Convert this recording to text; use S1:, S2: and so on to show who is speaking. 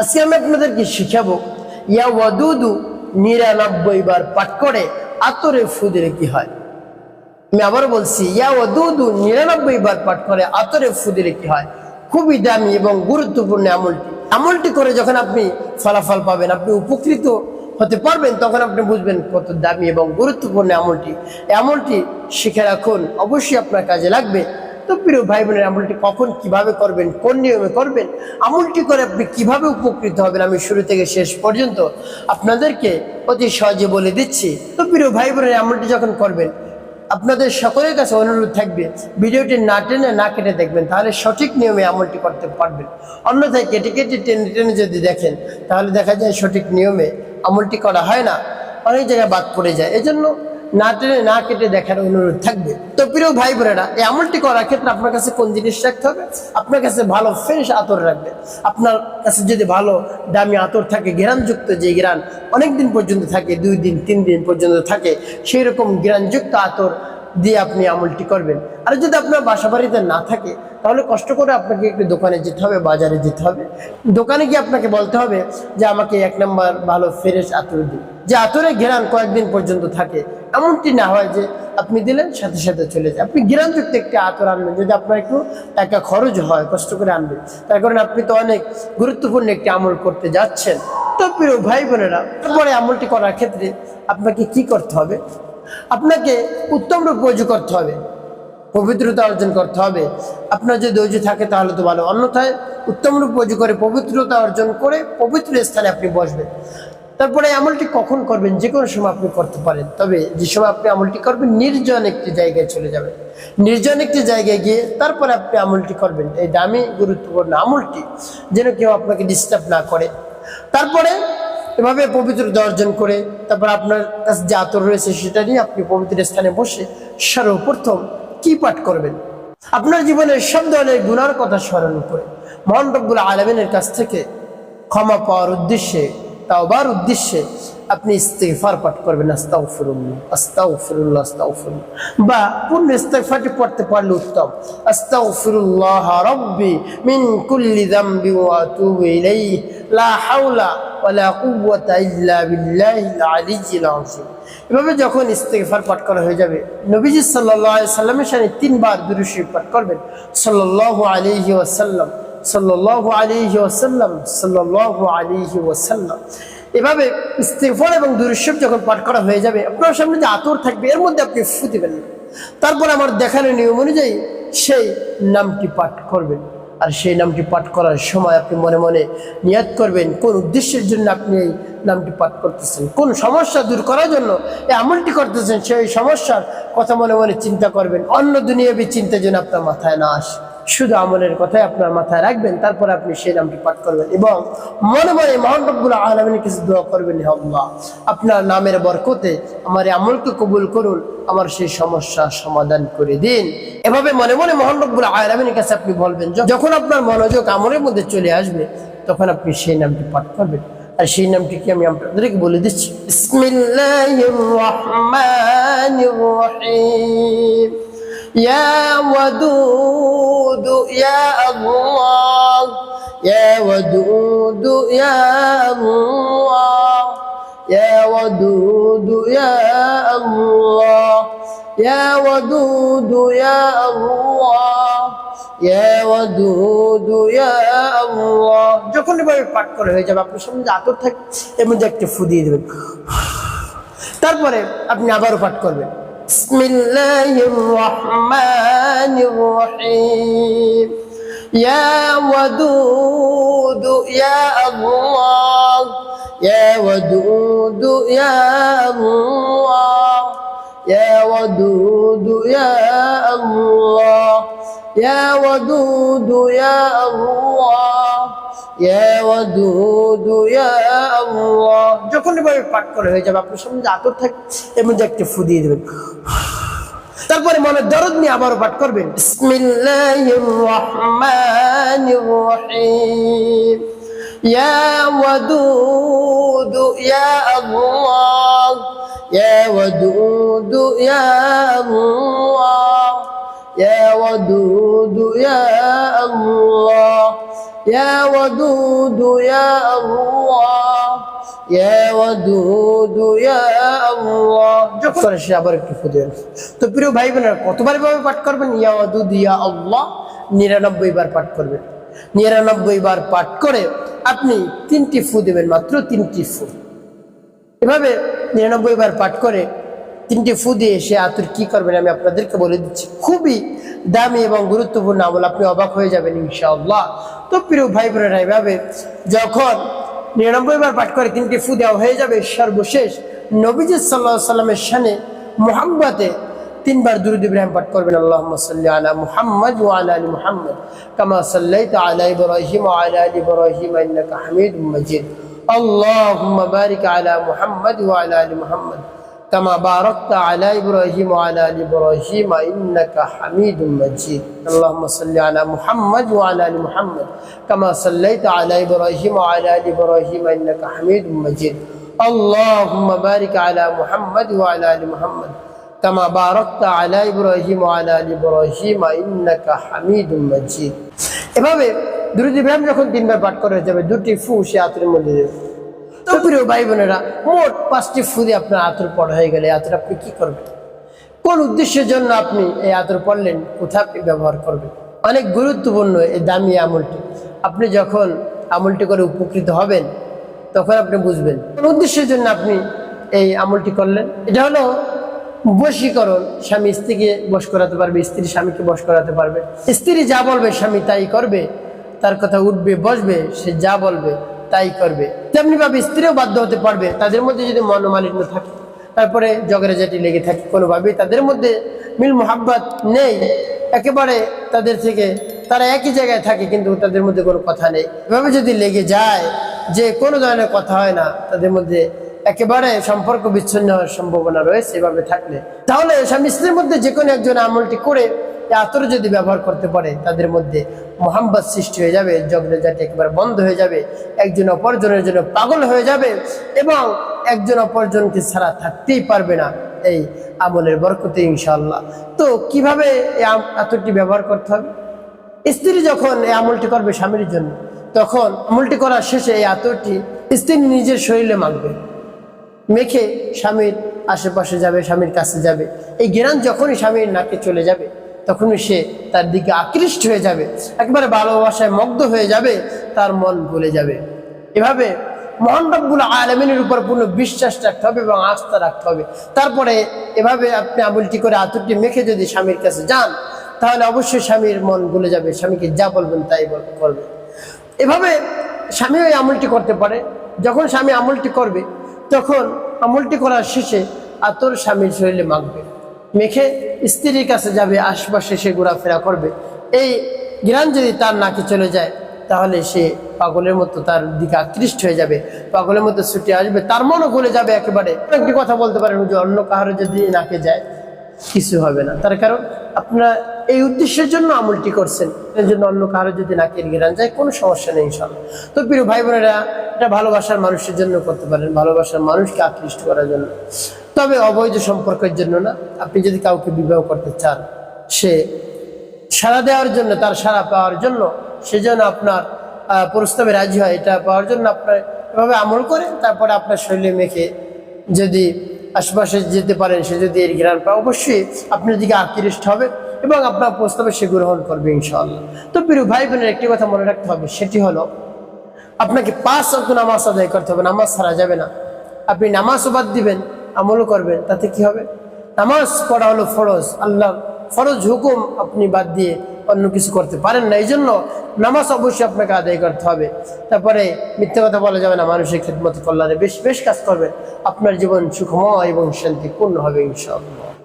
S1: আজকে আমি আপনাদেরকে শিখাবো, ইয়া ওয়াদুদু নিরানব্বই বার পাঠ করে আতরে ফু কি হয়? আমি আবার বলছি, ইয়া ওয়াদুদু নিরানব্বই বার পাঠ করে আতরে ফু কি হয়? খুবই দামি এবং গুরুত্বপূর্ণ আমলটি। আমলটি করে যখন আপনি ফলাফল পাবেন, আপনি উপকৃত হতে পারবেন, তখন আপনি বুঝবেন কত দামি এবং গুরুত্বপূর্ণ আমলটি। আমলটি শিখে রাখুন, অবশ্যই আপনার কাজে লাগবে। তো প্রিয় ভাই বোনের আমলটি কখন কীভাবে করবেন, কোন নিয়মে করবেন, আমলটি করে আপনি কীভাবে উপকৃত হবেন, আমি শুরু থেকে শেষ পর্যন্ত আপনাদেরকে অতি সহজে বলে দিচ্ছি। তো প্রিয় ভাই বোনের আমলটি যখন করবেন, আপনাদের সকলের কাছে অনুরোধ থাকবে, ভিডিওটি না টেনে না কেটে দেখবেন, তাহলে সঠিক নিয়মে আমলটি করতে পারবেন। অন্যথায় কেটে কেটে টেনে টেনে যদি দেখেন, তাহলে দেখা যায় সঠিক নিয়মে আমলটি করা হয় না। অনেক জায়গায় বাদ পড়ে যায়। এজন্য না টেনে না কেটে দেখার অনুরোধ থাকবে। তো প্রিয় ভাই বোনেরা এই আমলটি করার ক্ষেত্রে আপনার কাছে কোন জিনিস রাখতে হবে? আপনার কাছে ভালো ফ্রেশ আতর রাখবে। আপনার কাছে যদি ভালো দামি আতর থাকে, গ্রানযুক্ত যে গ্রান অনেক দিন পর্যন্ত থাকে, দুই দিন, তিন দিন পর্যন্ত থাকে সেই রকম গ্রানযুক্ত আতর দিয়ে আপনি আমলটি করবেন। আর যদি আপনার বাসা বাড়িতে না থাকে, তাহলে কষ্ট করে আপনাকে একটু দোকানে যেতে হবে, বাজারে যেতে হবে। দোকানে গিয়ে আপনাকে বলতে হবে যে, আমাকে এক নম্বর ভালো ফ্রেশ আতর দিন। যে আতরে ঘেরান কয়েকদিন পর্যন্ত থাকে। এমনটি না হয় যে, আপনি দিলেন, সাথে সাথে চলে যায়। আপনি ঘেরানযুক্ত একটি আতর আনবেন। যদি আপনার একটু টাকা খরচ হয়, কষ্ট করে আনবেন। তার কারণে আপনি তো অনেক গুরুত্বপূর্ণ একটি আমল করতে যাচ্ছেন। তো প্রিয় ভাই বোনেরা তারপরে আমলটি করার ক্ষেত্রে আপনাকে কি করতে হবে? আপনাকে উত্তম রূপ করতে হবে। পবিত্রতা অর্জন করতে হবে। আপনার যদি অজু থাকে তাহলে তো ভালো। অন্যথায় উত্তম রূপ করে পবিত্রতা অর্জন করে পবিত্র স্থানে আপনি বসবেন। তারপরে আমলটি কখন করবেন? যে কোনো সময় আপনি করতে পারেন। তবে যে সময় আপনি আমলটি করবেন, নির্জন একটি জায়গায় চলে যাবেন। নির্জন একটি জায়গায় গিয়ে তারপরে আপনি আমলটি করবেন। এই দামি, গুরুত্বপূর্ণ আমলটি যেন কেউ আপনাকে ডিস্টার্ব না করে। তারপরে এভাবে পবিত্রতা অর্জন করে তারপর আপনার কাছে যে আতর রয়েছে সেটা নিয়ে আপনি পবিত্র স্থানে বসে সর্বপ্রথম কি পাঠ করবেন? আপনার জীবনের সব ধরনের গুণার কথা স্মরণ করে মহান রব্বুল আলমিনের কাছ থেকে ক্ষমা পাওয়ার উদ্দেশ্যে, তাওবার উদ্দেশ্যে আপনি ইস্তেগফার পাঠ করবেন, আস্তাগফিরুল্লাহ আস্তাগফিরুল্লাহ আস্তাগফিরুল্লাহ। বা পূর্ণ ইস্তেগফারটি পড়তে পারলে উত্তম, আস্তাগফিরুল্লাহ রাব্বি মিন কুল্লি যামবি ওয়া আতুবু ইলাইহি, লা হাওলা এভাবে যখন ইস্তেগফার পাঠ করা হয়ে যাবে, নবীজি আলাইহি সাল্লামের সাথে তিনবার দুরূদ পাঠ করবেন। সাল্লাল্লাহু আলাইহি ওয়াসাল্লাম, সাল্লাল্লাহু আলাইহি ওয়াসাল্লাম, সাল্লাল্লাহু আলাইহি ওয়াসাল্লাম। এভাবে ইস্তেগফার এবং দুরুশব যখন পাঠ করা হয়ে যাবে, আপনার সামনে যে আতর থাকবে, এর মধ্যে আপনি ফু দিবেন তারপর আমার দেখানো নিয়ম অনুযায়ী সেই নামটি পাঠ করবেন। আর সেই নামটি পাঠ করার সময় আপনি মনে মনে নিয়াত করবেন, কোন উদ্দেশ্যের জন্য আপনি এই নামটি পাঠ করতেছেন, কোন সমস্যা দূর করার জন্য এই আমলটি করতেছেন, সেই সমস্যার কথা মনে মনে চিন্তা করবেন, অন্য দুনিয়াবি চিন্তা যেন আপনার মাথায় না আসে। শুধু আমলের কথাই আপনার মাথায় রাখবেন, তারপর আপনি সেই নামটি পাঠ করবেন এবং মনে মনে মহান রব্বুল আলমিনের কিছু দোয়া করবেন আল্লাহ। আপনার নামের বরকতে আমার আমলকে কবুল করুন, আমার সেই সমস্যা সমাধান করে দিন। এভাবে মনে মনে মহান রব্বুল আলমিনের কাছে আপনি বলবেন যখন আপনার মনোযোগ আমলের মধ্যে চলে আসবে, তখন আপনি সেই নামটি পাঠ করবেন। আর সেই নামটি কি আমি আপনাদেরকে বলে দিচ্ছি? বিসমিল্লাহির রহমানির রহিম। يا ودود يا الله يا ودود يا الله يا ودود يا الله يا ودود يا الله يا ودود يا الله যখন এভাবে পাঠ করে হয়ে যাবে আপনার সামনে যে আতর থাকে এর মধ্যে একটা ফু দিয়ে দেবেন তারপরে আপনি আবারও পাঠ করবেন بسم الله الرحمن الرحيم. يا ودود يا الله. يا ودود يا الله. يا ودود يا الله. يا ودود يا الله. যখন এভাবে পাঠ করে হয়ে যাবে, আপনার সামনে আতর থাকে, এর মধ্যে একটা ফু দিয়ে দেবেন। তারপরে মনে দরদ নিয়ে আবারও পাঠ করবেন। ইয়া ওয়াদুদ, ইয়া আল্লাহ। ইয়া ওয়াদুদ, ইয়া আল্লাহ। ইয়া ওয়াদুদ, ইয়া আল্লাহ। يا ودود يا الله يا ودود يا الله যখন সে আবার একটু ফু দেবেন তো প্রিয় ভাই বোনেরা কতবার এভাবে পাঠ করবেন ইয়া ওয়াদুদ ইয়া আল্লাহ নিরানব্বই বার পাঠ করবেন নিরানব্বই বার পাঠ করে আপনি তিনটি ফু দেবেন মাত্র তিনটি ফু এভাবে নিরানব্বই বার পাঠ করে তিনটি ফু দিয়ে সে আতুর কি করবেন আমি আপনাদেরকে বলে দিচ্ছি খুবই দামি এবং গুরুত্বপূর্ণ আমল, আপনি অবাক হয়ে যাবেন ইনশাআল্লাহ। তো প্রিয় ভাই বোনেরা এভাবে যখন নিরানব্বই বার পাঠ করে তিনটি ফু দেওয়া হয়ে যাবে, সর্বশেষ নবীজ সাল্লাহ সাল্লামের শানে মোহাম্মতে তিনবার দুরুদ ইব্রাহিম পাঠ করবেন আল্লাহ সাল্লি আলা মুহাম্মদ ওয়া আলা আলি মুহাম্মদ, কামা সাল্লাইতা আলা ইব্রাহিম আলা আলি ইব্রাহিম, ইন্নাকা হামিদুম মাজিদ। আল্লাহুম্মা বারিক আলা মুহাম্মদ ওয়া আলা আলি মুহাম্মদ। كما باركت على ابراهيم وعلى ال ابراهيم انك حميد مجيد اللهم صل على محمد وعلى ال محمد كما صليت على ابراهيم وعلى ال ابراهيم انك حميد مجيد اللهم بارك على محمد وعلى ال محمد كما باركت على ابراهيم وعلى ال ابراهيم انك حميد مجيد এভাবে দুরুদ ইব্রাহিম যখন তিনবার পাঠ করা হয়ে যাবে দুটি ফু সে আতরের মধ্যে দেবে তো প্রিয় ভাই বোনেরা, মোট পাঁচটি ফু দিয়ে আপনার আতর পড়া হয়ে গেলে আতর আপনি কি করবেন? কোন উদ্দেশ্যের জন্য আপনি এই আতর পড়লেন? কোথায় আপনি ব্যবহার করবেন? অনেক গুরুত্বপূর্ণ এই দামি আমলটি। আপনি যখন আমলটি করে উপকৃত হবেন, তখন আপনি বুঝবেন। কোন উদ্দেশ্যের জন্য আপনি এই আমলটি করলেন? এটা হলো বশীকরণ। স্বামী স্ত্রীকে বশ করাতে পারবে, স্ত্রী স্বামীকে বশ করাতে পারবে। স্ত্রী যা বলবে, স্বামী তাই করবে। তার কথা উঠবে, বসবে, সে যা বলবে তাই করবে। তেমনি ভাবে স্ত্রীও বাধ্য হতে পারবে, তাদের মধ্যে যদি মনোমালিন্য থাকে। তারপরে জগরে জাটি লেগে থাকে কোনোভাবেই, তাদের মধ্যে মিল মোহাব্বত নেই। একেবারে তাদের থেকে তারা একই জায়গায় থাকে, কিন্তু তাদের মধ্যে কোনো কথা নেই। এভাবে যদি লেগে যায়, যে কোনো ধরনের কথা হয় না, তাদের মধ্যে একেবারে সম্পর্ক বিচ্ছিন্ন হওয়ার সম্ভাবনা রয়েছে এভাবে থাকলে। তাহলে স্বামী স্ত্রীর মধ্যে যে কোনো একজন আমলটি করে আতর যদি ব্যবহার করতে পারে, তাদের মধ্যে মোহাম্মদ সৃষ্টি হয়ে যাবে জগলে জাতি একেবারে বন্ধ হয়ে যাবে, একজন অপরজনের জন্য পাগল হয়ে যাবে এবং একজন অপরজনকে ছাড়া থাকতেই পারবে না এই আমলের বরকতে ইনশাল্লাহ তো কীভাবে এই আতরটি ব্যবহার করতে হবে? স্ত্রী যখন এই আমলটি করবে স্বামীর জন্য, তখন আমলটি করার শেষে এই আতরটি স্ত্রী নিজের শরীরে মাখবে। মেখে স্বামীর আশেপাশে যাবে, স্বামীর কাছে যাবে। এই জ্ঞান যখনই স্বামীর নাকে চলে যাবে তখনই সে তার দিকে আকৃষ্ট হয়ে যাবে, একবারে ভালোবাসায় মগ্ধ হয়ে যাবে, তার মন ভুলে যাবে। এভাবে মহান রব্বুল আলমিনের উপর পূর্ণ বিশ্বাস রাখতে হবে এবং আস্থা রাখতে হবে। তারপরে এভাবে আপনি আমলটি করে আতুরটি মেখে যদি স্বামীর কাছে যান, তাহলে অবশ্যই স্বামীর মন ভুলে যাবে, স্বামীকে যা বলবেন তাই করবে। এভাবে স্বামী ওই আমলটি করতে পারে। যখন স্বামী আমলটি করবে, তখন আমলটি করার শেষে আতর স্বামীর শরীরে মাখবে। মেখে স্ত্রীর কাছে যাবে, আশপাশে সে ঘোরাফেরা করবে। এই জ্ঞান যদি তার নাকি চলে যায়, তাহলে সে পাগলের মতো তার দিকে আকৃষ্ট হয়ে যাবে, পাগলের মতো ছুটে আসবে, তার মনও গলে যাবে একেবারে। একটি কথা বলতে পারেন যে অন্য কাহারও যদি নাকে যায় কিছু হবে না। তার কারণ আপনারা এই উদ্দেশ্যের জন্য আমলটি করছেন। এর জন্য অন্য কারও যদি না নাকের গিরান যায় কোনো সমস্যা নেই ইনশাল্লাহ তো প্রিয় ভাই বোনেরা এটা ভালোবাসার মানুষের জন্য করতে পারেন, ভালোবাসার মানুষকে আকৃষ্ট করার জন্য। তবে অবৈধ সম্পর্কের জন্য না। আপনি যদি কাউকে বিবাহ করতে চান, সে সাড়া দেওয়ার জন্য, তার সাড়া পাওয়ার জন্য সেজন্য আপনার প্রস্তাবে রাজি হয়, এটা পাওয়ার জন্য আপনার এভাবে আমল করে তারপরে আপনার শরীরে মেখে যদি আশপাশে যেতে পারেন, সে যদি এর ঘেরান পায়, অবশ্যই আপনার দিকে আকৃষ্ট হবে এবং আপনার প্রস্তাবে সে গ্রহণ করবে ইনশাআল্লাহ। তো প্রিয় ভাই বোনের একটি কথা মনে রাখতে হবে, সেটি হলো আপনাকে পাঁচ অক্ট নামাজ আদায় করতে হবে, নামাজ ছাড়া যাবে না। আপনি নামাজও বাদ দিবেন, আমলও করবেন, তাতে কি হবে? নামাজ পড়া হলো ফরজ, আল্লাহ ফরজ হুকুম আপনি বাদ দিয়ে অন্য কিছু করতে পারেন না এই জন্য নামাজ অবশ্যই আপনাকে আদায় করতে হবে। তারপরে মিথ্যে কথা বলা যাবে না, মানুষের খেদমত কল্যাণে বেশ বেশ কাজ করবেন। আপনার জীবন সুখময় এবং শান্তিপূর্ণ হবে, ইনশাআল্লাহ।